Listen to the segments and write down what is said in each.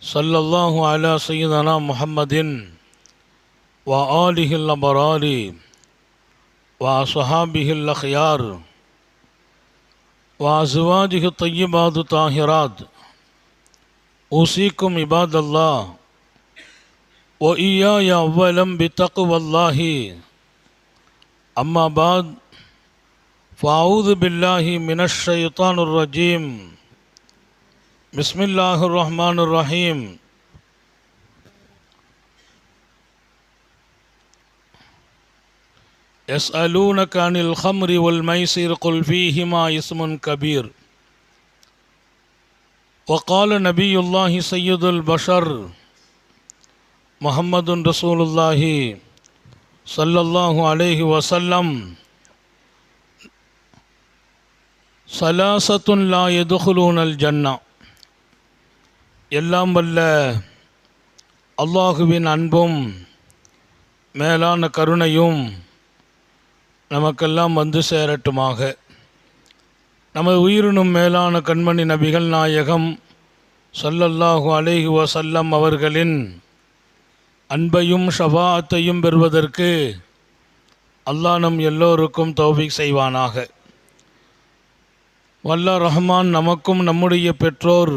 صلى الله على سيدنا محمد وآله الأبرار وأصحابه الأخيار وأزواجه الطيبات الطاهرات. أوصيكم عباد الله وإياي أولا بتقوى الله. أما بعد فأعوذ بالله من الشيطان الرجيم. بسم الله الرحمن الرحيم يسألونك عن الخمر والميسر قل فيهما اسم كبير وقال نبي الله سيد البشر محمد رسول الله صلى الله عليه وسلم ثلاثة لا يدخلون الجنة எல்லாம் வல்ல அல்லாஹுவின் அன்பும் மேலான கருணையும் நமக்கெல்லாம் வந்து சேரட்டுமாக. நமது உயிரினும் மேலான கண்மணி நபிகள் நாயகம் சொல்லல்லாஹு அலைஹி வசல்லம் அவர்களின் அன்பையும் ஷபாத்தையும் பெறுவதற்கு அல்லாஹ் நம் எல்லோருக்கும் தௌஃபீக் செய்வானாக. வல்ல ரஹ்மான் நமக்கும் நம்முடைய பெற்றோர்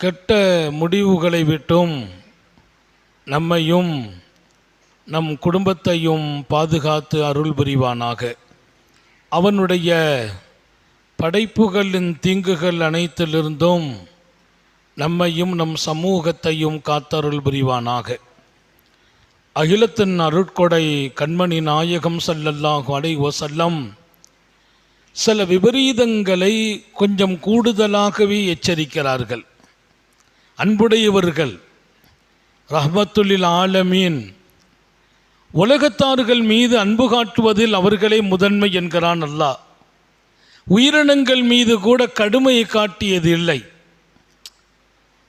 கெட்ட முடிவுகளை விட்டும் நம்மையும் நம் குடும்பத்தையும் பாதுகாத்து அருள் புரிவானாக. அவனுடைய படைப்புகளின் தீங்குகள் அனைத்திலிருந்தும் நம்மையும் நம் சமூகத்தையும் காத்தருள் புரிவானாக. அகிலத்தின் அருட்கொடை கண்மணி நாயகம் சல்லல்லாஹு அலை வசல்லம் சில விபரீதங்களை கொஞ்சம் கூடுதலாகவே எச்சரிக்கிறார்கள். அன்புடையவர்கள் ரஹ்மத்துல்லில் ஆலமீன். உலகத்தார்கள் மீது அன்பு காட்டுவதில் அவர்களே முதன்மை என்கிறான் அல்லாஹ். உயிரினங்கள் மீது கூட கடுமையை காட்டியது இல்லை.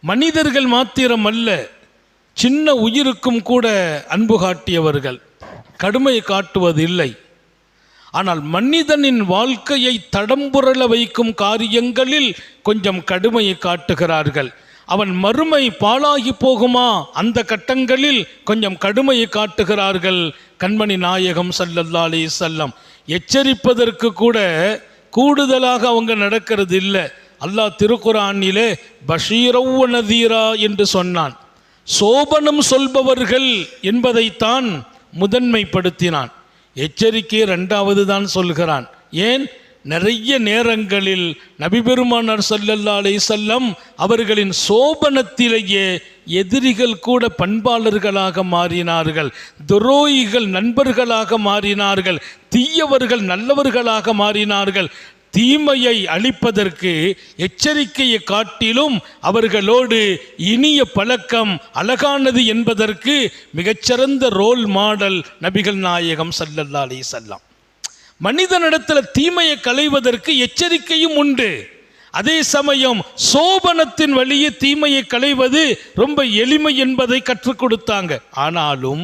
மனிதர்கள் மாத்திரம் அல்ல சின்ன உயிருக்கும் கூட அன்பு காட்டியவர்கள் கடுமையை காட்டுவது இல்லை. ஆனால் மனிதனின் வாழ்க்கையை தடம்புரள வைக்கும் காரியங்களில் கொஞ்சம் கடுமையை காட்டுகிறார்கள். அவன் மறுமை பாழாகி போகுமா? அந்த கட்டங்களில் கொஞ்சம் கடுமையை காட்டுகிறார்கள். கண்மணி நாயகம் சல்லல்லா அலி செல்லம் எச்சரிப்பதற்கு கூட கூடுதலாக அவங்க நடக்கிறது இல்லை. அல்லாஹ் திருக்குறானிலே பஷீரவ் நதீரா என்று சொன்னான். சோபனம் சொல்பவர்கள் என்பதைத்தான் முதன்மைப்படுத்தினான். எச்சரிக்கை ரெண்டாவது தான் சொல்கிறான். ஏன்? நிறைய நேரங்களில் நபிபெருமானார் சல்லல்லா அலை செல்லம் அவர்களின் சோபனத்திலேயே எதிரிகள் கூட பண்பாளர்களாக மாறினார்கள் துரோகிகள் நண்பர்களாக மாறினார்கள் தீயவர்கள் நல்லவர்களாக மாறினார்கள். தீமையை அழிப்பதற்கு எச்சரிக்கையை காட்டிலும் அவர்களோடு இனிய பழக்கம் அழகானது என்பதற்கு மிகச்சிறந்த ரோல் மாடல் நபிகள் நாயகம் சல்லல்லா அலி மனிதனிடத்தில் தீமையை களைவதற்கு எச்சரிக்கையும் உண்டு. அதே சமயம் சோபனத்தின் வழியே தீமையை களைவது ரொம்ப எளிமை என்பதை கற்றுக் கொடுத்தாங்க. ஆனாலும்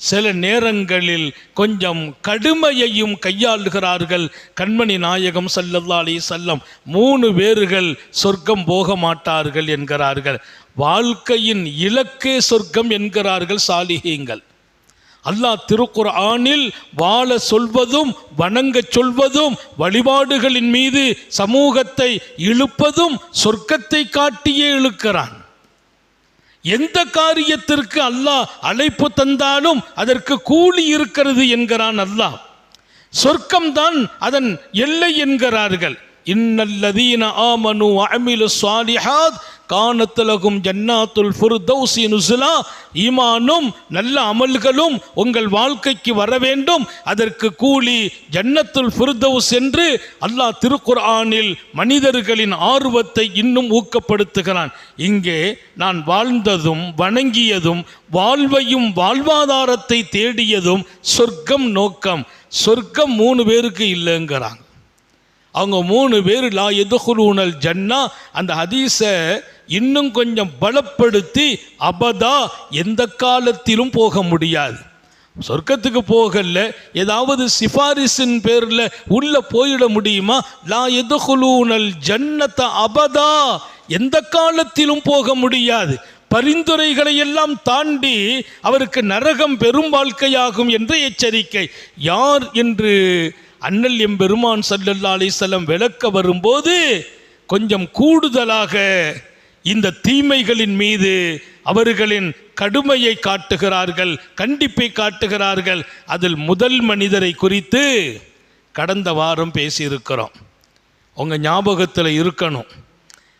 சில நேரங்களில் கொஞ்சம் கடுமையையும் கையாளுகிறார்கள் கண்மணி நாயகம் ஸல்லல்லாஹு செல்லம் மூணு பேர்கள் சொர்க்கம் போக மாட்டார்கள் என்கிறார்கள். வாழ்க்கையின் இலக்கே சொர்க்கம் என்கிறார்கள் சாலிகீங்கள் அல்லாஹ் திருக்குர்ஆனில் வாழ சொல்வதும் வணங்கச் சொல்வதும் வழிபாடுகளின் மீது சமூகத்தை இழுப்பதும் சொர்க்கத்தை காட்டியே இழுக்கிறான். எந்த காரியத்திற்கு அல்லாஹ் அழைப்பு தந்தாலும் அதற்கு கூலி இருக்கிறது என்கிறான் அல்லாஹ். சொர்க்கம்தான் அதன் எல்லை என்கிறார்கள். இன்னல்லதீன ஆமனு அமிலு சுவாலிஹாத் கானத்துலகும் ஜன்னாத்துல் ஃபுர்தௌசி நுசுலா. ஈமானும் நல்ல அமல்களும் உங்கள் வாழ்க்கைக்கு வர வேண்டும். அதற்கு கூலி ஜன்னத்துல் ஃபுர்தௌஸ் என்று அல்லாஹ் திருக்குர்ஆனில் மனிதர்களின் ஆர்வத்தை இன்னும் ஊக்கப்படுத்துகிறான். இங்கே நான் வாழ்ந்ததும் வணங்கியதும் வாழ்வையும் வாழ்வாதாரத்தை தேடியதும் சொர்க்கம் நோக்கம். சொர்க்கம் மூணு பேருக்கு இல்லைங்கிறாங்க. அவங்க மூணு பேர் லா எதுகுலூனல் ஜன்னா அந்த ஹதீஸை இன்னும் கொஞ்சம் பலப்படுத்தி அபதா எந்த காலத்திலும் போக முடியாது. சொர்க்கத்துக்கு போகல ஏதாவது சிபாரிசின் பேரில் உள்ள போயிட முடியுமா? லா எதுகுலூனல் ஜன்னத்தை அபதா எந்த காலத்திலும் போக முடியாது. பரிந்துரைகளை எல்லாம் தாண்டி அவருக்கு நரகம் பெரும் வாழ்க்கையாகும் என்ற எச்சரிக்கை. யார் என்று அண்ணல் எம்பெருமான் சல்லல்லா அலிசல்லம் விளக்க வரும்போது கொஞ்சம் கூடுதலாக இந்த தீமைகளின் மீது அவர்களின் கடுமையை காட்டுகிறார்கள் கண்டிப்பை காட்டுகிறார்கள். அதில் முதல் மனிதரை குறித்து கடந்த வாரம் பேசியிருக்கிறோம். உங்கள் ஞாபகத்தில் இருக்கணும்.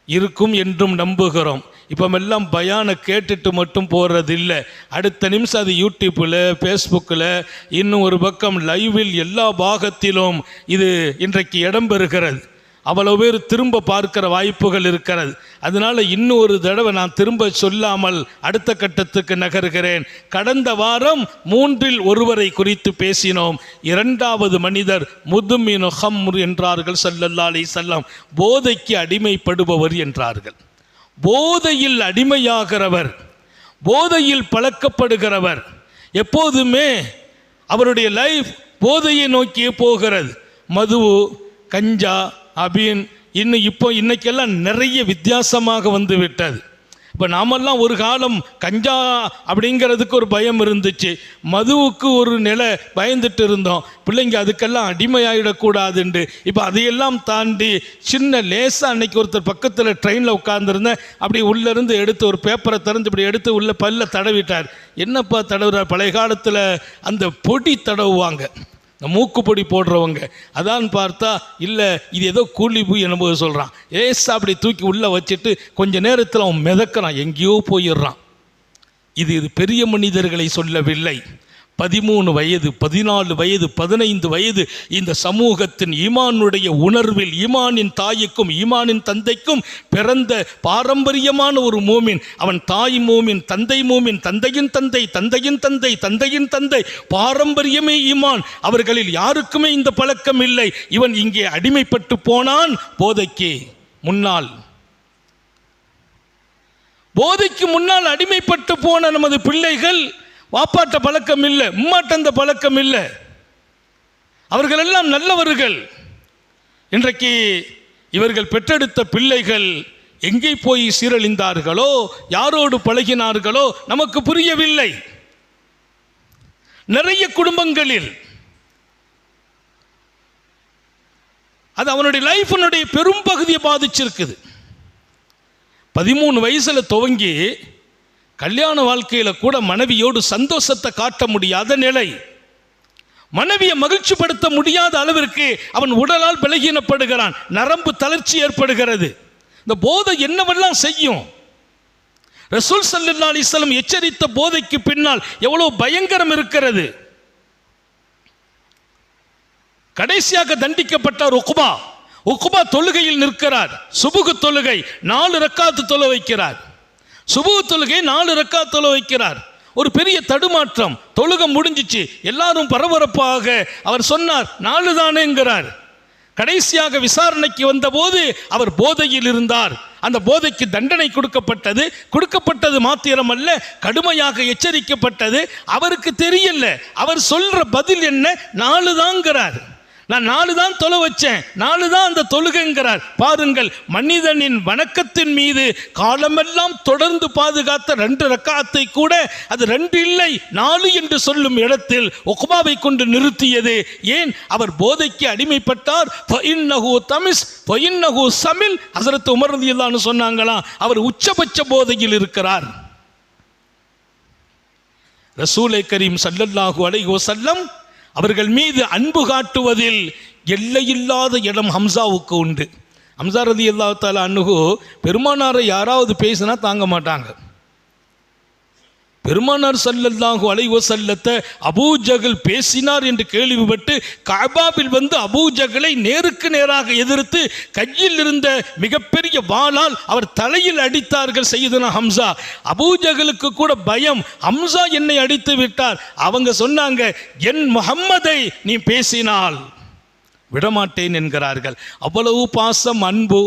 இருக்கும் என்றும் நம்புகிறோம். இப்போமெல்லாம் பயானை கேட்டுட்டு மட்டும் போகிறதில்ல அடுத்த நிமிஷம் அது யூடியூப்பில் ஃபேஸ்புக்கில் இன்னும் ஒரு பக்கம் லைவில் எல்லா பாகத்திலும் இது இன்றைக்கு இடம்பெறுகிறது. அவ்வளவு பேர் திரும்ப பார்க்கிற வாய்ப்புகள் இருக்கிறது. அதனால் இன்னும் ஒரு தடவை நான் திரும்ப சொல்லாமல் அடுத்த கட்டத்துக்கு நகர்கிறேன். கடந்த வாரம் மூன்றில் ஒருவரை குறித்து பேசினோம். இரண்டாவது மனிதர் முதுமின் ஹம்ர் என்றார்கள் சல்லல்லா செல்லம் போதைக்கு அடிமைப்படுபவர் என்றார்கள். போதையில் அடிமையாகிறவர் போதையில் பழக்கப்படுகிறவர். எப்போதுமே அவருடைய லைஃப் போதையை நோக்கியே போகிறது. மது கஞ்சா அபின் இன்னும் இப்போ இன்னைக்கெல்லாம் நிறைய வித்தியாசமாக வந்து விட்டது. இப்போ நாமெல்லாம் ஒரு காலம் கஞ்சா அப்படிங்கிறதுக்கு ஒரு பயம் இருந்துச்சு. மதுவுக்கு ஒரு நிலை பயந்துட்டு இருந்தோம். பிள்ளைங்க அதுக்கெல்லாம் அடிமையாயிடக்கூடாதுண்டு. இப்போ அதையெல்லாம் தாண்டி சின்ன லேசாக அன்னைக்கு ஒருத்தர் பக்கத்தில் ட்ரெயினில் உட்காந்துருந்தேன் அப்படி உள்ளேருந்து எடுத்து ஒரு பேப்பரை திறந்து இப்படி எடுத்து உள்ளே பல்ல தடவிட்டார். என்னப்பா தடவுறார்? பழைய காலத்தில் அந்த பொடி தடவுவாங்க. இந்த மூக்குப்பொடி போடுறவங்க. அதான் பார்த்தா இல்லை இது ஏதோ கூலி பூ என்னபோது சொல்கிறான் ஏசா அப்படி தூக்கி உள்ளே வச்சுட்டு கொஞ்ச நேரத்தில் அவன் மிதக்கிறான். எங்கேயோ போயிடுறான். இது இது பெரிய மனிதர்களை சொல்லவில்லை. பதிமூணு வயது பதினாலு வயது பதினைந்து வயது இந்த சமூகத்தின் ஈமானுடைய உணர்வில் ஈமானின் தாய்க்கும் ஈமானின் தந்தைக்கும் பிறந்த பாரம்பரியமான ஒரு மூமின். அவன் தாய் மூமின் தந்தை மூமின் தந்தையின் தந்தை தந்தையின் தந்தை தந்தையின் தந்தை பாரம்பரியமே ஈமான். அவர்களில் யாருக்குமே இந்த பழக்கம் இல்லை. இவன் இங்கே அடிமைப்பட்டு போனான். போதைக்கு முன்னால். போதைக்கு முன்னால் அடிமைப்பட்டு போன நமது பிள்ளைகள் வாப்பாட்ட பழக்கம் இல்லை உம்மாட்ட பழக்கம் இல்லை. அவர்கள் எல்லாம் நல்லவர்கள். இன்றைக்கு இவர்கள் பெற்றெடுத்த பிள்ளைகள் எங்கே போய் சீரழிந்தார்களோ யாரோடு பழகினார்களோ நமக்கு புரியவில்லை. நிறைய குடும்பங்களில் அது அவனுடைய லைஃபினுடைய பெரும் பகுதியை பாதிச்சிருக்குது. பதிமூணு வயசுல துவங்கி கல்யாண வாழ்க்கையில் கூட மனைவியோடு சந்தோஷத்தை காட்ட முடியாத நிலை. மனைவியை மகிழ்ச்சிப்படுத்த முடியாத அளவிற்கு அவன் உடலால் பலகீனப்படுகிறான். நரம்பு தளர்ச்சி ஏற்படுகிறது. இந்த போதை என்னவெல்லாம் செய்யும்? ரசூல் சல்லா அலிஸ்லம் எச்சரித்த போதைக்கு பின்னால் எவ்வளோ பயங்கரம் இருக்கிறது. கடைசியாக தண்டிக்கப்பட்டார் உக்குபா உக்குபா தொழுகையில் நிற்கிறார். சுபுகு தொழுகை. நாலு ரக்காத்து தொழ வைக்கிறார். சுபு தொழுகை நாலு ரக்காத்து தொலை வைக்கிறார். ஒரு பெரிய தடுமாற்றம். தொழுக முடிஞ்சிச்சு. எல்லாரும் பரபரப்பாக அவர் சொன்னார் நாலு தானேங்கிறார். கடைசியாக விசாரணைக்கு வந்தபோது அவர் போதையில் இருந்தார். அந்த போதைக்கு தண்டனை கொடுக்கப்பட்டது. கொடுக்கப்பட்டது மாத்திரம் அல்ல கடுமையாக எச்சரிக்கப்பட்டது. அவருக்கு தெரியல. அவர் சொல்ற பதில் என்ன? நாலு தாங்கிறார். நான் நாலு தான் தொலை வச்சேன். நாலு தான் அந்த தொழுகைங்கிறார். பாருங்கள் மனிதனின் வணக்கத்தின் மீது காலமெல்லாம் தொடர்ந்து பாதுகாத்த ரெண்டு ரக்காத்தை கூட அது ரெண்டு இல்லை நாலு என்று சொல்லும் இடத்தில் ஒக்பாவை கொண்டு நிறுத்தியது. ஏன்? அவர் போதைக்கு அடிமைப்பட்டார். ஃபஇன்னஹு தமிஸ் ஃபஇன்னஹு சமில். ஹசரத் உமர் சொன்னாங்களாம் அவர் உச்சபட்ச போதையில் இருக்கிறார். ரசூலை கரீம் சல்லல்லாஹு அலைஹோ செல்லம் அவர்கள் மீது அன்பு காட்டுவதில் எல்லையில்லாத இடம் ஹம்சாவுக்கு உண்டு. ஹம்சா ரதி அல்லா தாலா அன்னுகு பெருமானாரை யாராவது பேசினா தாங்க மாட்டாங்க. பெருமானார் சல்லல்லாஹு அலைஹி வஸல்லத்தை அபூஜகல் பேசினார் என்று கேள்விப்பட்டு கபாபில் வந்து அபூஜகலை நேருக்கு நேராக எதிர்த்து கையில் இருந்த மிகப்பெரிய வாளால் அவர் தலையில் அடித்தார்கள் செய்தன ஹம்சா. அபூஜகலுக்கு கூட பயம். ஹம்சா என்னை அடித்து விட்டார். அவங்க சொன்னாங்க என் முகம்மதை நீ பேசினால். விடமாட்டேன் என்கிறார்கள். அவ்வளவு பாசம் அன்பு.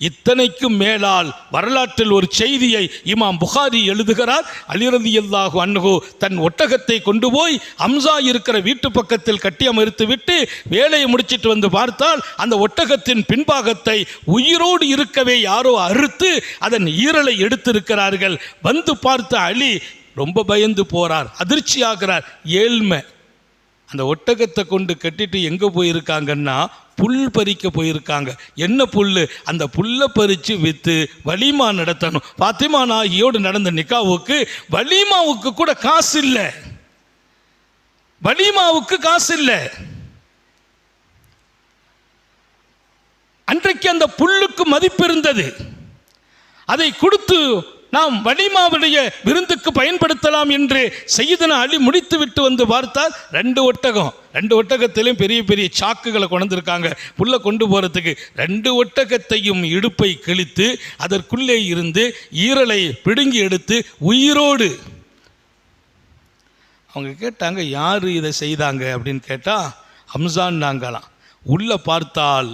இத்தனைக்கும் மேலால் வரலாற்றில் ஒரு செய்தியை இமாம் புகாரி எழுதுகிறார். அலிரதி அல்லாஹு அன்ஹு தன் ஒட்டகத்தை கொண்டு போய் அம்சா இருக்கிற வீட்டு பக்கத்தில் கட்டி அமர்த்து விட்டு வேலையை முடிச்சிட்டு வந்து பார்த்தால் அந்த ஒட்டகத்தின் பின்பாகத்தை உயிரோடு இருக்கவே யாரோ அறுத்து அதன் ஈரலை எடுத்திருக்கிறார்கள். வந்து பார்த்த அலி ரொம்ப பயந்து போறார் அதிர்ச்சி ஆகிறார் ஏழ்மை. அந்த ஒட்டகத்தை கொண்டு கட்டிட்டு எங்கே போயிருக்காங்கன்னா புல் பறிக்க போயிருக்காங்க. என்ன புல் அந்த புல்லை பறித்து விற்று வலிமா நடத்தணும். பாத்திமா நாகியோடு நடந்த நிக்காவுக்கு வலிமாவுக்கு கூட காசு இல்லை வலிமாவுக்கு காசு இல்லை அன்றைக்கு அந்த புல்லுக்கு மதிப்பு இருந்தது. அதை கொடுத்து நாம் வலிமாவுடைய விருந்துக்கு பயன்படுத்தலாம் என்று செய்தன அழி முடித்து விட்டு வந்து பார்த்தால் ரெண்டு ஒட்டகம் ரெண்டு ஒட்டகத்திலையும் பெரிய பெரிய சாக்குகளை கொண்டிருக்காங்க புல்லை கொண்டு போகிறதுக்கு ரெண்டு ஒட்டகத்தையும் இடுப்பை கிழித்து அதற்குள்ளே இருந்து ஈரலை பிடுங்கி எடுத்து உயிரோடு அவங்க கேட்டாங்க யார் இதை செய்தாங்க? அப்படின்னு கேட்டால் ஹம்சான்னாங்களாம் உள்ளே பார்த்தால்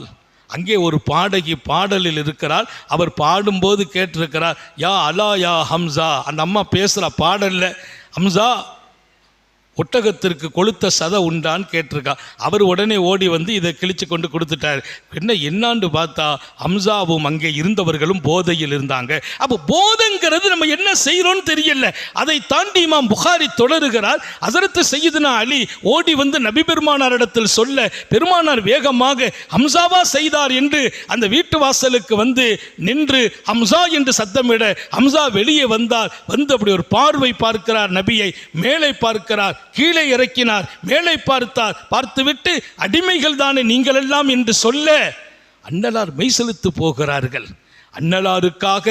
அங்கே ஒரு பாடகி பாடலில் இருக்கிறார். அவர் பாடும்போது கேட்டிருக்கிறார் யா அலா யா ஹம்சா. அந்த அம்மா பேசுகிற பாடலில் ஹம்சா ஒட்டகத்திற்கு கொளுத்த சதை உண்டான்னு கேட்டிருக்கா. அவர் உடனே ஓடி வந்து இதை கிழிச்சு கொண்டு கொடுத்துட்டார். என்ன என்னான்னு பார்த்தா அம்சாவும் அங்கே இருந்தவர்களும் போதையில் இருந்தாங்க. அப்போ போதைங்கிறது நம்ம என்ன செய்கிறோன்னு தெரியல. அதை தாண்டி இமாம் புகாரி தொடருகிறார். அதற்கு செய்யுதுனா அலி ஓடி வந்து நபி பெருமானாரிடத்தில் சொல்ல பெருமானார் வேகமாக ஹம்சாவா செய்தார் என்று அந்த வீட்டு வாசலுக்கு வந்து நின்று ஹம்சா என்று சத்தமிட ஹம்சா வெளியே வந்தார். வந்து அப்படி ஒரு பார்வை பார்க்கிறார் நபியை மேலே பார்க்கிறார். கீழே இறக்கினார் மேலே பார்த்தார். பார்த்துவிட்டு அடிமைகள் தானே நீங்கள் எல்லாம் என்று சொல்ல அன்னலார் மெய் செலுத்து போகிறார்கள். அன்னலாருக்காக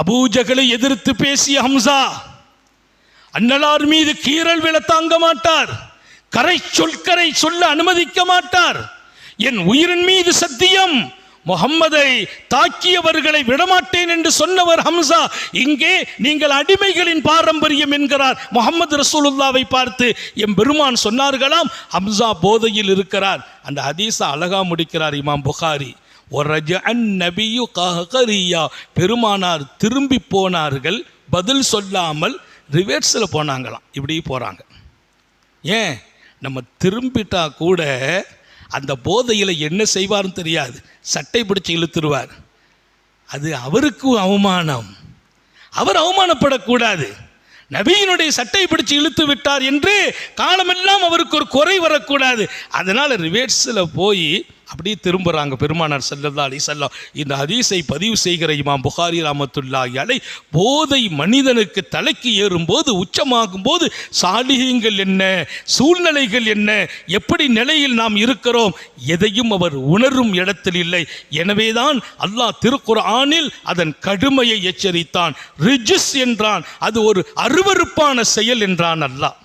அபூஜகளை எதிர்த்து பேசிய ஹம்சா அன்னலார் மீது கீறல் விழ தாங்க மாட்டார். கரை சொற்கரை சொல்ல அனுமதிக்க மாட்டார். என் உயிரின் மீது சத்தியம் முகம்மதை தாக்கியவர்களை விடமாட்டேன் என்று சொன்னவர் ஹம்சா. இங்கே நீங்கள் அடிமைகளின் பாரம்பரியம் என்கிறார். முகமது ரசூலுல்லாவை பார்த்து எம் பெருமான் சொன்னார்களாம் ஹம்சா போதையில் இருக்கிறார். அந்த ஹதீஸா அழகா முடிக்கிறார் இமாம் புகாரி. ஒரஜ நபியு கஹரியா. பெருமானார் திரும்பி போனார்கள் பதில் சொல்லாமல் ரிவேர்ஸில் போனாங்களாம். இப்படி போகிறாங்க ஏன்? நம்ம திரும்பிட்டா கூட அந்த போதையில் என்ன செய்வார்னு தெரியாது. சட்டை பிடிச்சி இழுத்துருவார். அது அவருக்கு அவமானம். அவர் அவமானப்படக்கூடாது. நபியினுடைய சட்டை பிடிச்சு இழுத்து விட்டார் என்று காலமெல்லாம் அவருக்கு ஒரு குறை வரக்கூடாது. அதனால் ரிவேர்ஸில் போய் அப்படியே திரும்புகிறாங்க பெருமானார் சல்லல்லா அலி சல்லாம் இந்த ஹதீஸை பதிவு செய்கிற இமாம் புகாரி ராமத்துல்லா அலை போதை மனிதனுக்கு தலைக்கு ஏறும்போது உச்சமாகும் போது சாலிகங்கள் என்ன சூழ்நிலைகள் என்ன எப்படி நிலையில் நாம் இருக்கிறோம் எதையும் அவர் உணரும் இடத்தில் இல்லை. எனவேதான் அல்லாஹ் திருக்குர்ஆனில் அதன் கடுமையை எச்சரித்தான். ரிஜிஸ் என்றான். அது ஒரு அருவருப்பான செயல் என்றான் அல்லாஹ்.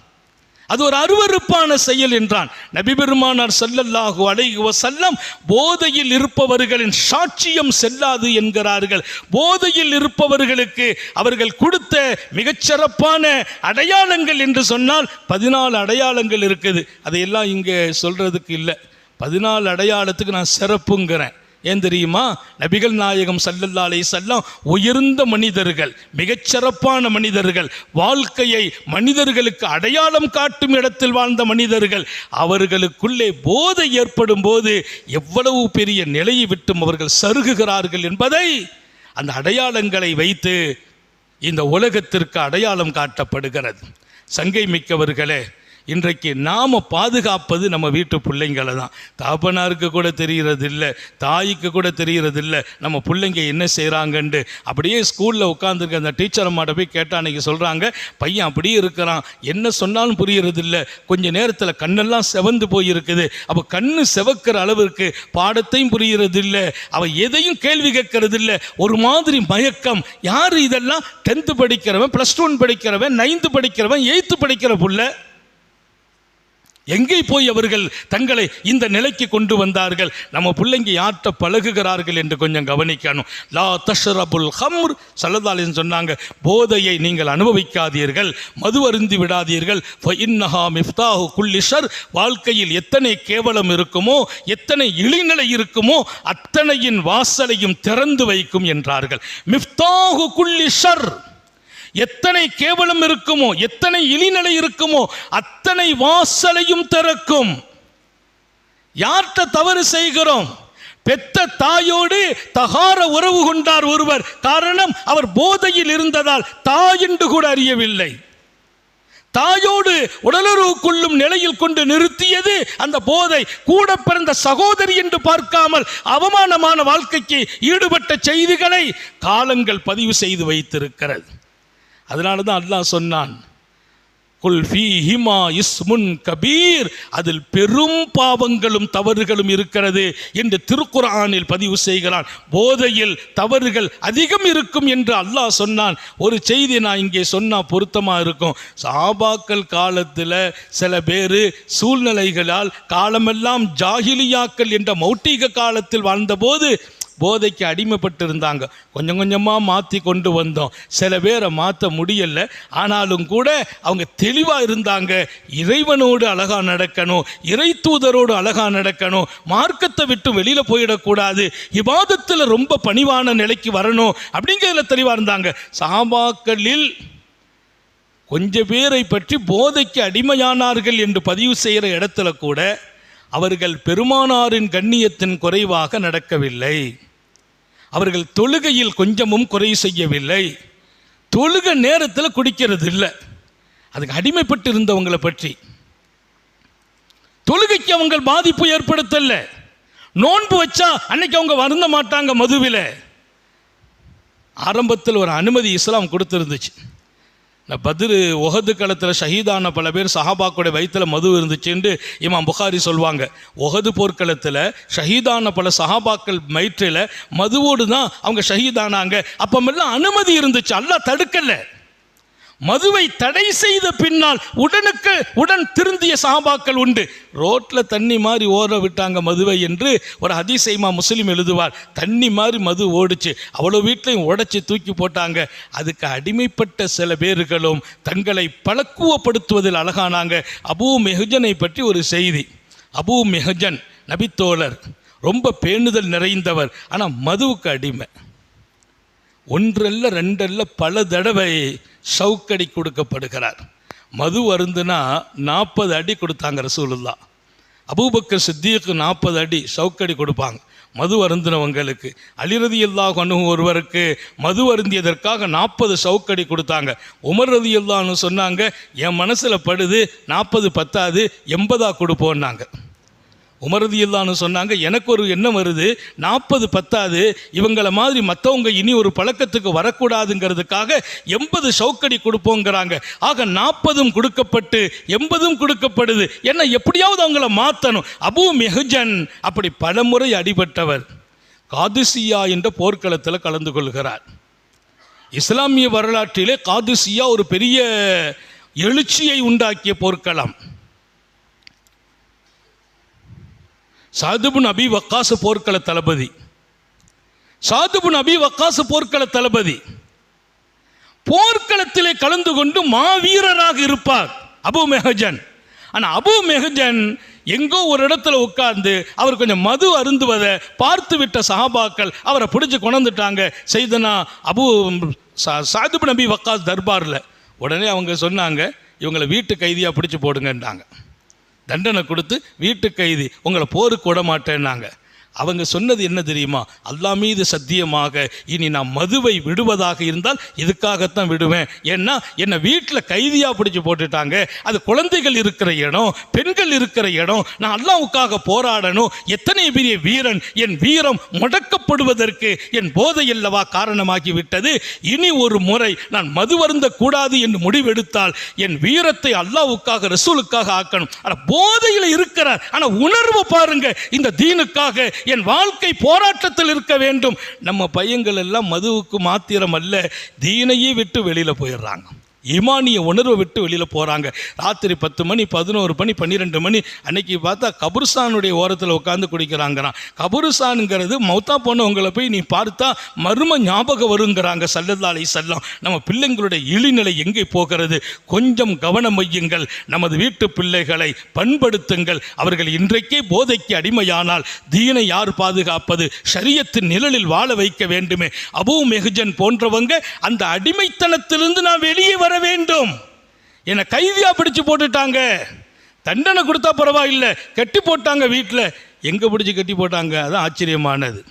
அது ஒரு அருவருப்பான செயல் என்றான். நபி பெருமானார் ஸல்லல்லாஹு செல்லம் போதையில் இருப்பவர்களின் சாட்சியம் செல்லாது என்கிறார்கள். போதையில் இருப்பவர்களுக்கு அவர்கள் கொடுத்த மிகச்சிறப்பான அடையாளங்கள் என்று சொன்னால் பதினாலு அடையாளங்கள் இருக்குது. அதையெல்லாம் இங்கே சொல்றதுக்கு இல்லை. பதினாலு அடையாளத்துக்கு நான் சிறப்புங்கிறேன். ஏன் தெரியுமா? நபிகள் நாயகம் சல்லல்லா அலைஹி வஸல்லம் உயர்ந்த மனிதர்கள் மிகச்சிறப்பான மனிதர்கள் வாழ்க்கையை மனிதர்களுக்கு அடையாளம் காட்டும் இடத்தில் வாழ்ந்த மனிதர்கள் அவர்களுக்குள்ளே போதை ஏற்படும் போது எவ்வளவு பெரிய நிலையை விட்டும் அவர்கள் சருகுகிறார்கள் என்பதை அந்த அடையாளங்களை வைத்து இந்த உலகத்திற்கு அடையாளம் காட்டப்படுகிறது. சங்கை மிக்கவர்களே இன்றைக்கு நாம் பாதுகாப்பது நம்ம வீட்டு பிள்ளைங்களை தான். தாப்பனாருக்கு கூட தெரிகிறது இல்லை தாய்க்கு கூட தெரிகிறது இல்லை நம்ம பிள்ளைங்க என்ன செய்கிறாங்கன்ட்டு அப்படியே ஸ்கூலில் உட்காந்துருக்க அந்த டீச்சர் அம்மாட்ட போய் கேட்டால் அன்றைக்கி சொல்கிறாங்க பையன் அப்படியே இருக்கிறான். என்ன சொன்னாலும் புரியறது இல்லை நேரத்தில் கண்ணெல்லாம் செவந்து போயிருக்குது. அப்போ கண்ணு செவக்கிற அளவிற்கு பாடத்தையும் புரியறது இல்லை அவன் எதையும் கேள்வி கேட்கறது இல்லை ஒரு மாதிரி மயக்கம். யார் இதெல்லாம் டென்த்து படிக்கிறவன் ப்ளஸ் ஒன் படிக்கிறவன் நைன்த்து படிக்கிறவன் எயித்து படிக்கிற புள்ள? எங்கே போய் அவர்கள் தங்களை இந்த நிலைக்கு கொண்டு வந்தார்கள்? நம்ம பிள்ளைங்க யார்கிட்ட பழகுகிறார்கள் என்று கொஞ்சம் கவனிக்கணும். லா தஷ்ரபுல் ஹம்ர் சல்லதாலின் சொன்னாங்க போதையை நீங்கள் அனுபவிக்காதீர்கள் மது அருந்தி விடாதீர்கள் ஃபஇன்னஹா மிஃப்தாஹு குல்லி வாழ்க்கையில் எத்தனை கேவலம் இருக்குமோ எத்தனை இழிநிலை இருக்குமோ அத்தனையின் வாசலையும் திறந்து வைக்கும் என்றார்கள். மிஃப்தாஹு குல்லி எத்தனை கேவலம் இருக்குமோ எத்தனை இழிநிலை இருக்குமோ அத்தனை வாசலையும் திறக்கும். யார்கிட்ட தவறு செய்கிறோம்? பெத்த தாயோடு தகார உறவு கொண்டார் ஒருவர். காரணம் அவர் போதையில் இருந்ததால் தாயென்று கூட அறியவில்லை. தாயோடு உடலுறவு கொள்ளும் நிலையில் கொண்டு நிறுத்தியது அந்த போதை. கூட பிறந்த சகோதரி என்று பார்க்காமல் அவமானமான வாழ்க்கைக்கு ஈடுபட்ட செய்திகளை காலங்கள் பதிவு செய்து வைத்திருக்கிறது. அதனால தான் அல்லாஹ் சொன்னான் குல் ஃபீஹிமா இஸ்முன் கபீர். அதில் பெரும் பாவங்களும் தவறுகளும் இருக்கிறது என்று திருக்குறானில் பதிவு செய்கிறான். போதையில் தவறுகள் அதிகம் இருக்கும் என்று அல்லாஹ் சொன்னான். ஒரு செய்தி நான் இங்கே சொன்னால் பொருத்தமாக இருக்கும். சாபாக்கள் காலத்தில் சில பேர் சூழ்நிலைகளால் காலமெல்லாம் ஜாகிலியாக்கள் என்ற மௌட்டிக காலத்தில் வாழ்ந்தபோது போதைக்கு அடிமைப்பட்டு இருந்தாங்க கொஞ்சம் கொஞ்சமாக மாற்றி கொண்டு வந்தோம். சில பேரை மாற்ற முடியல. ஆனாலும் கூட அவங்க தெளிவாக இருந்தாங்க. இறைவனோடு அழகாக நடக்கணும். இறை தூதரோடு அழகாக நடக்கணும். மார்க்கத்தை விட்டு வெளியில் போயிடக்கூடாது. இபாதத்தில் ரொம்ப பணிவான நிலைக்கு வரணும். அப்படிங்கிறதுல தெளிவாக இருந்தாங்க. சாபாக்களில் கொஞ்ச பேரை பற்றி போதைக்கு அடிமையானார்கள் என்று பதிவு செய்கிற இடத்துல கூட அவர்கள் பெருமானாரின் கண்ணியத்தின் குறைவாக நடக்கவில்லை. அவர்கள் தொழுகையில் கொஞ்சமும் குறை செய்யவில்லை. தொழுக நேரத்தில் குடிக்கிறது இல்லை அதுக்கு அடிமைப்பட்டு இருந்தவங்களை பற்றி. தொழுகைக்கு அவங்க பாதிப்பு ஏற்படுத்தல. நோன்பு வச்சா அன்னைக்கு அவங்க வருந்த மாட்டாங்க மதுவில். ஆரம்பத்தில் ஒரு அனுமதி இஸ்லாம் கொடுத்துருந்துச்சு. இந்த பதிரு ஒஹது களத்தில் ஷஹீதான பல பேர் சஹாபாக்குடைய வயிற்றில் மது இருந்துச்சுன்னு இமாம் புகாரி சொல்லுவாங்க ஒஹது போர்க்களத்தில் ஷஹீதான பல சஹாபாக்கள் வயிற்றில் மதுவோடு தான் அவங்க ஷஹீதானாங்க. அப்பமெல்லாம் அனுமதி இருந்துச்சு. அல்லா தடுக்கலை. மதுவை தடை செய்த பின்னால் உடனுக்கு உடன் திருந்திய சாபாக்கள் உண்டு. ரோட்டில் தண்ணி மாதிரி ஓட விட்டாங்க மதுவை என்று ஒரு அதிசயமா முஸ்லீம் எழுதுவார். தண்ணி மாதிரி மது ஓடுச்சு. அவ்வளோ வீட்லையும் உடைச்சி தூக்கி போட்டாங்க. அதுக்கு அடிமைப்பட்ட சில பேர்களும் தங்களை பழக்குவப்படுத்துவதில் அழகானாங்க. அபூ மெஹஜனை பற்றி ஒரு செய்தி. அபூ மெஹஜன் நபித்தோழர். ரொம்ப பேணுதல் நிறைந்தவர். ஆனால் மதுவுக்கு அடிமை. ஒன்றல்ல ரெண்டல்ல பல தடவை சவுக்கடி கொடுக்கப்படுகிறார். மது அருந்துனா நாற்பது அடி கொடுத்தாங்க ரசூலுல்லா. அபூபக்கர் சித்திக்கு நாற்பது அடி சவுக்கடி கொடுப்பாங்க. மது அருந்தினவங்களுக்கு அலிரதி அல்லாஹ் அணுகும் ஒருவருக்கு மது அருந்தியதற்காக நாற்பது சவுக்கடி கொடுத்தாங்க. உமர் ரதி இல்லான்னு சொன்னாங்க என் மனசில் படுது நாற்பது பத்தாது எண்பதா கொடுப்போன்னாங்க உமரதி இல்லான்னு சொன்னாங்க எனக்கு ஒரு எண்ணம் வருது நாற்பது பத்தாது இவங்கள மாதிரி மற்றவங்க இனி ஒரு பழக்கத்துக்கு வரக்கூடாதுங்கிறதுக்காக எண்பது சவுக்கடி கொடுப்போங்கிறாங்க. ஆக நாற்பதும் கொடுக்கப்பட்டு எண்பதும் கொடுக்கப்படுது. என்ன எப்படியாவது அவங்கள மாற்றணும் அபு மெஹஜன் அப்படி பலமுறை அடிபட்டவர். காதுசியா என்ற போர்க்களத்தில் கலந்து கொள்கிறார். இஸ்லாமிய வரலாற்றிலே காதுசியா ஒரு பெரிய எழுச்சியை உண்டாக்கிய போர்க்களம். சாதுபுன் அபி வக்காசு போர்க்கள தளபதி. சாதுபுன் அபி வக்காசு போர்க்கள தளபதி. போர்க்களத்திலே கலந்து கொண்டு மாவீரராக இருப்பார் அபு மெஹஜன். ஆனால் அபு மெஹஜன் எங்கோ ஒரு இடத்துல உட்கார்ந்து அவர் கொஞ்சம் மது அருந்துவதை பார்த்து விட்ட சஹாபாக்கள் அவரை பிடிச்சி கொண்டுட்டாங்க செய்தனா அபு சா- நபி வக்காஸ் தர்பாரில். உடனே அவங்க சொன்னாங்க இவங்களை வீட்டு கைதியாக பிடிச்சி போடுங்கன்றாங்க. தண்டனை கொடுத்து வீட்டு கைதி உங்களை போருக்கு விட மாட்டேன்னாங்க. அவங்க சொன்னது என்ன தெரியுமா? அல்லாஹ் மீது சத்தியமாக இனி நான் மதுவை விடுவதாக இருந்தால் இதுக்காகத்தான் விடுவேன். ஏன்னா என்னை வீட்டில் கைதியாக பிடிச்சி போட்டுட்டாங்க. அது குழந்தைகள் இருக்கிற இடம் பெண்கள் இருக்கிற இடம். நான் அல்லாவுக்காக போராடணும். எத்தனை பெரிய வீரன் என் வீரம் முடக்கப்படுவதற்கு என் போதை அல்லவா காரணமாகி விட்டது இனி ஒரு முறை நான் மது வருந்த கூடாது என்று முடிவெடுத்தால் என் வீரத்தை அல்லாவுக்காக ரசூலுக்காக ஆக்கணும். ஆனால் போதையில் இருக்கிறார். ஆனால் உணர்வு பாருங்க. இந்த தீனுக்காக என் வாழ்க்கை போராட்டத்தில் இருக்க வேண்டும். நம்ம பையங்கள் எல்லாம் மதுவுக்கு மாத்திரம் அல்ல தீனையே விட்டு வெளியில் போயிடுறாங்க. ஈமானிய உணர்வை விட்டு வெளியில் போகிறாங்க ராத்திரி பத்து மணி பதினோரு மணி பன்னிரெண்டு மணி அன்னைக்கு பார்த்தா கபுர்ஸ்தானுடைய ஓரத்தில் உட்காந்து குடிக்கிறாங்கிறான். கபுர்ஸ்தானுங்கிறது மௌத்தா போனவங்களை போய் நீ பார்த்தா மர்ம ஞாபகம் வருங்கிறாங்க சல்லதாலை செல்லம் நம்ம பிள்ளைங்களுடைய இழிநிலை எங்கே போகிறது? கொஞ்சம் கவனம் வையுங்கள். நமது வீட்டு பிள்ளைகளை பண்படுத்துங்கள். அவர்கள் இன்றைக்கே போதைக்கு அடிமையானால் தீனை யார் பாதுகாப்பது? சரியத்தின் நிழலில் வாழ வைக்க வேண்டுமே. அபூ மெகுஜன் போன்றவங்க அந்த அடிமைத்தனத்திலிருந்து நான் வெளியே வர வேண்டும். என்னை கைதியா பிடிச்சு போட்டுட்டாங்க. தண்டனை கொடுத்தா பரவாயில்லை. கட்டி போட்டாங்க வீட்டில் எங்கே பிடிச்சி கட்டி போட்டாங்க? அதுதான் ஆச்சரியமானது.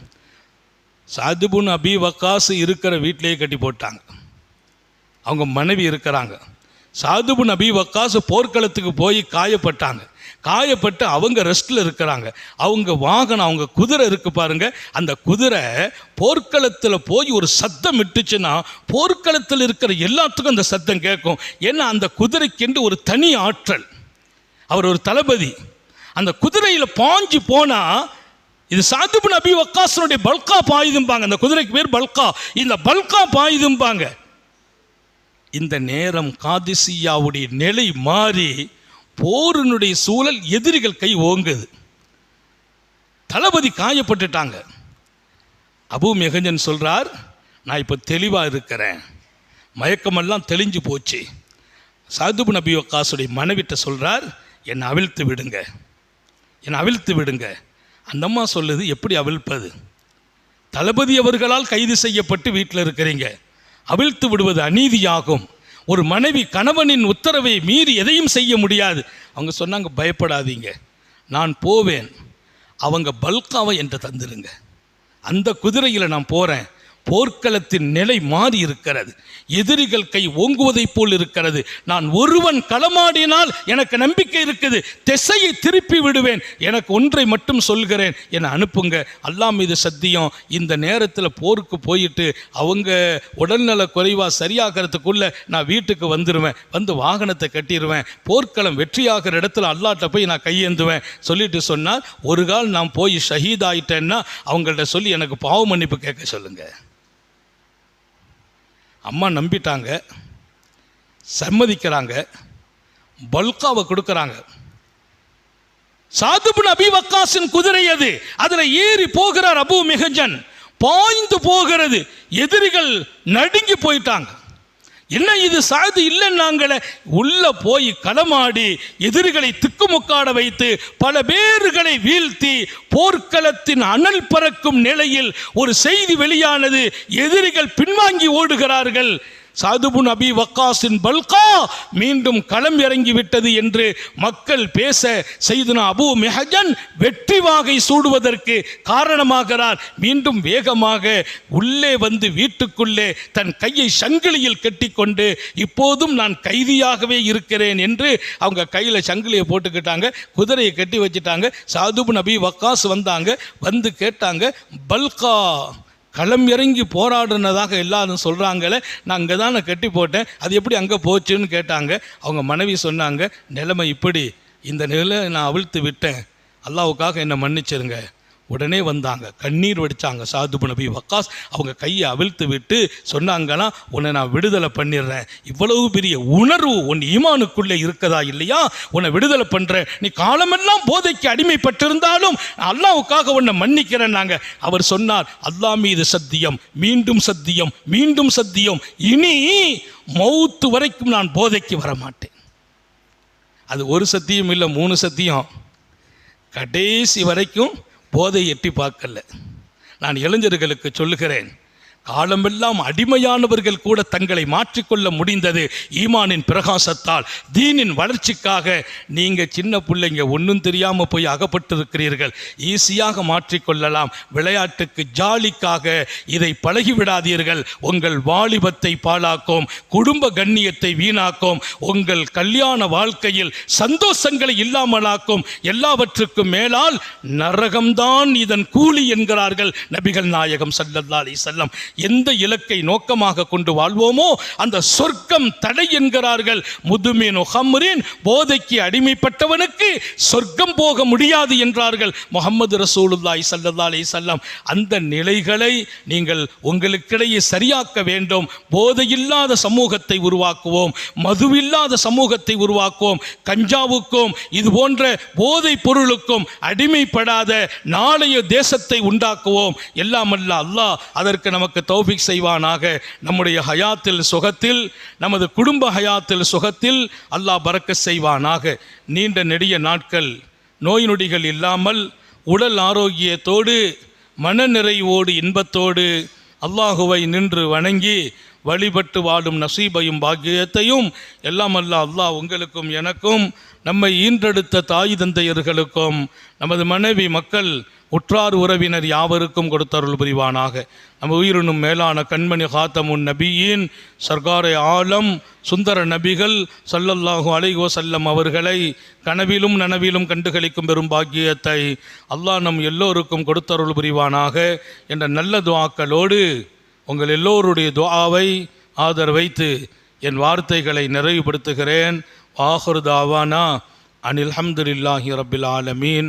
சாதிபுன் அபி வக்காஸ் இருக்கிற வீட்டிலேயே கட்டி போட்டாங்க. அவங்க மனைவி இருக்கிறாங்க. சாதுபுன் அபி வக்காஸ் போர்க்களத்துக்கு போய் காயப்பட்டாங்க. காயப்பட்டு அவங்க ரெஸ்ட்டில் இருக்கிறாங்க. அவங்க வாகனம் அவங்க குதிரை இருக்கு பாருங்க. அந்த குதிரை போர்க்களத்தில் போய் ஒரு சத்தம் இட்டுச்சுன்னா போர்க்களத்தில் இருக்கிற எல்லாத்துக்கும் அந்த சத்தம் கேட்கும். ஏன்னா அந்த குதிரைக்கென்று ஒரு தனி ஆற்றல். அவர் ஒரு தளபதி. அந்த குதிரையில் பாஞ்சு போனால் இது சாதுபு நபி வக்காசனுடைய பல்கா பாயுதும்பாங்க. அந்த குதிரைக்கு பேர் பல்கா. இந்த பல்கா பாயுதும்பாங்க. இந்த நேரம் காதிசியாவுடைய நிலை மாறி போரினுடைய சூழல் எதிரிகள் கை ஓங்குது. தளபதி காயப்பட்டுட்டாங்க. அபு மெகஞ்சன் சொல்கிறார் நான் இப்போ தெளிவாக இருக்கிறேன். மயக்கமெல்லாம் தெளிஞ்சு போச்சு. சாதுபு நபி வக்காசுடைய மனைவிட்ட சொல்கிறார் என்னை அவிழ்த்து விடுங்க. என்னை அவிழ்த்து விடுங்க. அந்த அம்மா சொல்லுது எப்படி அவிழ்ப்பது? தளபதி அவர்களால் கைது செய்யப்பட்டு வீட்டில் இருக்கிறீங்க. அவிழ்த்து விடுவது அநீதியாகும். ஒரு மனைவி கணவனின் உத்தரவை மீறி எதையும் செய்ய முடியாது. அவங்க சொன்னாங்க பயப்படாதீங்க. நான் போவேன். அவங்க பல்காவை என்று தந்துருங்க. அந்த குதிரையில் நான் போகிறேன் போர்க்களத்தின் நிலை மாறி இருக்கிறது. எதிரிகள் கை ஓங்குவதைப் போல் இருக்கிறது. நான் ஒருவன் களமாடினால் எனக்கு நம்பிக்கை இருக்குது. திசையை திருப்பி விடுவேன். எனக்கு ஒன்றை மட்டும் சொல்கிறேன். என அனுப்புங்க. அல்லாம் இது சத்தியம். இந்த நேரத்தில் போருக்கு போயிட்டு அவங்க உடல்நல குறைவாக சரியாகிறதுக்குள்ள நான் வீட்டுக்கு வந்துடுவேன் வந்து வாகனத்தை கட்டிடுவேன் போர்க்களம் வெற்றியாகிற இடத்துல அல்லாட்ட போய் நான் கையேந்துவேன். சொல்லிட்டு சொன்னால் ஒரு கால் நான் போய் ஷஹீத் ஆயிட்டேன்னா அவங்கள்ட்ட சொல்லி எனக்கு பாவ மன்னிப்பு கேட்க சொல்லுங்கள் அம்மா நம்பிட்டாங்க சம்மதிக்கிறாங்க பல்காவை கொடுக்குறாங்க. சாதுபின் அபி வக்காசின் குதிரை அது அதில் ஏறி போகிறார் அபு மிகஜன் பாய்ந்து போகிறது எதிரிகள் நடுங்கி போயிட்டாங்க. என்ன இது? சாது இல்லைன்னாங்களே. உள்ள போய் களமாடி எதிரிகளை திக்குமுக்காட வைத்து பல பேர்களை வீழ்த்தி போர்க்களத்தின் அனல் பறக்கும் நிலையில் ஒரு செய்தி வெளியானது. எதிரிகள் பின்வாங்கி ஓடுகிறார்கள். சாதுபுன் அபி வக்காஸின் பல்கா மீண்டும் களம் இறங்கி விட்டது என்று மக்கள் பேச செய்தனா அபு மெஹஜன் வெற்றி வாகை சூடுவதற்கு காரணமாகிறார். மீண்டும் வேகமாக உள்ளே வந்து வீட்டுக்குள்ளே தன் கையை சங்கிலியில் கட்டிக்கொண்டு இப்போதும் நான் கைதியாகவே இருக்கிறேன் என்று அவங்க கையில் சங்கிலியை போட்டுக்கிட்டாங்க குதிரையை கட்டி வச்சுட்டாங்க. சாதுபு நபி வக்காஸ் வந்தாங்க வந்து கேட்டாங்க பல்கா களம் இறங்கி போராடுனதாக எல்லாரும் சொல்கிறாங்களே நான் அங்கே தான் நான் கட்டி போட்டேன். அது எப்படி அங்கே போச்சுன்னு கேட்டாங்க. அவங்க மனைவி சொன்னாங்க நிலைமை இப்படி. இந்த நிலை நான் அவிழ்த்து விட்டேன். அல்லாவுக்காக என்னை மன்னிச்சிருங்க. உடனே வந்தாங்க. கண்ணீர் வடித்தாங்க சாதுபு நபி வக்காஸ் அவங்க கையை அவிழ்த்து விட்டு சொன்னாங்கன்னா உன்னை நான் விடுதலை பண்ணிடுறேன் இவ்வளவு பெரிய உணர்வு உன் ஈமானுக்குள்ளே இருக்கதா இல்லையா? உன்னை விடுதலை பண்ணுறேன் நீ காலமெல்லாம் போதைக்கு அடிமைப்பட்டிருந்தாலும் அல்லாவுக்காக உன்னை மன்னிக்கிறேன் நாங்கள் அவர் சொன்னார் அல்லாஹ் மீது சத்தியம் மீண்டும் சத்தியம் மீண்டும் சத்தியம். இனி மௌத்து வரைக்கும் நான் போதைக்கு வர மாட்டேன் அது ஒரு சத்தியம் இல்லை மூணு சத்தியம். கடைசி வரைக்கும் போதை எட்டி பார்க்கல. நான் இளைஞர்களுக்கு சொல்லுகிறேன் காலமெல்லாம் அடிமையானவர்கள் கூட தங்களை மாற்றிக்கொள்ள முடிந்தது ஈமானின் பிரகாசத்தால். தீனின் வளர்ச்சிக்காக நீங்கள் சின்ன பிள்ளைங்க ஒன்றும் தெரியாமல் போய் அகப்பட்டிருக்கிறீர்கள். ஈஸியாக மாற்றிக்கொள்ளலாம். விளையாட்டுக்கு ஜாலிக்காக இதை பழகிவிடாதீர்கள். உங்கள் வாலிபத்தை பாழாக்கும் குடும்ப கண்ணியத்தை வீணாக்கும் உங்கள் கல்யாண வாழ்க்கையில் சந்தோஷங்களை இல்லாமலாக்கும் எல்லாவற்றுக்கும் மேலால் நரகம்தான் இதன் கூலி என்கிறார்கள் நபிகள் நாயகம் சல்லல்லா அலி செல்லம் எந்த இலக்கை நோக்கமாக கொண்டு வாழ்வோமோ அந்த சொர்க்கம் தடை என்கிறார்கள். முதுமின் ஹம்ரின் போதைக்கு அடிமைப்பட்டவனுக்கு சொர்க்கம் போக முடியாது என்றார்கள். முகமது ரசூலுல்லாய் ஸல்லல்லாஹு அலி சொல்லம் அந்த நிலைகளை நீங்கள் உங்களுக்கிடையே சரியாக்க வேண்டும். போதையில்லாத சமூகத்தை உருவாக்குவோம் மதுவில்லாத சமூகத்தை உருவாக்குவோம் கஞ்சாவுக்கும் இது போன்ற போதைப் பொருளுக்கும் அடிமைப்படாத நாளைய தேசத்தை உண்டாக்குவோம். எல்லாம் அல்ல அல்லாஹ் அதற்கு நமக்கு தௌபிக் செய்வானாக. நம்முடைய ஹயாத்தில் சுகத்தில் நமது குடும்ப ஹயாத்தில் சுகத்தில் அல்லாஹ் பறக்க செய்வானாக. நீண்ட நெடிய நாட்கள் நோய் நொடிகள் இல்லாமல் உடல் ஆரோக்கியத்தோடு மனநிறைவோடு இன்பத்தோடு அல்லாஹுவை நின்று வணங்கி வழிபட்டு வாழும் நசீபையும் பாக்கியத்தையும் எல்லாம் அல்ல அல்லாஹ் உங்களுக்கும் எனக்கும் நம்மை ஈன்றெடுத்த தாய் தந்தையர்களுக்கும் நமது மனைவி மக்கள் உற்றார் உறவினர் யாவருக்கும் கொடுத்தருள் புரிவானாக. நம்ம உயிரினும் மேலான கண்மணி காத்தமுன் நபியின் சர்க்காரை ஆலம் சுந்தர நபிகள் சல்லல்லாஹு அலைகோ செல்லம் அவர்களை கனவிலும் நனவிலும் கண்டுகளிக்கும் பெரும் பாக்கியத்தை அல்லாஹ் நம் எல்லோருக்கும் கொடுத்தருள் புரிவானாக என்ற நல்ல துவாக்களோடு உங்கள் எல்லோருடைய துவாவை ஆதர் வைத்து என் வார்த்தைகளை நிறைவுபடுத்துகிறேன். ஆஹுர் தாவானா. அனில் ஹம்துலில்லாஹி ரபில் ஆலமீன்.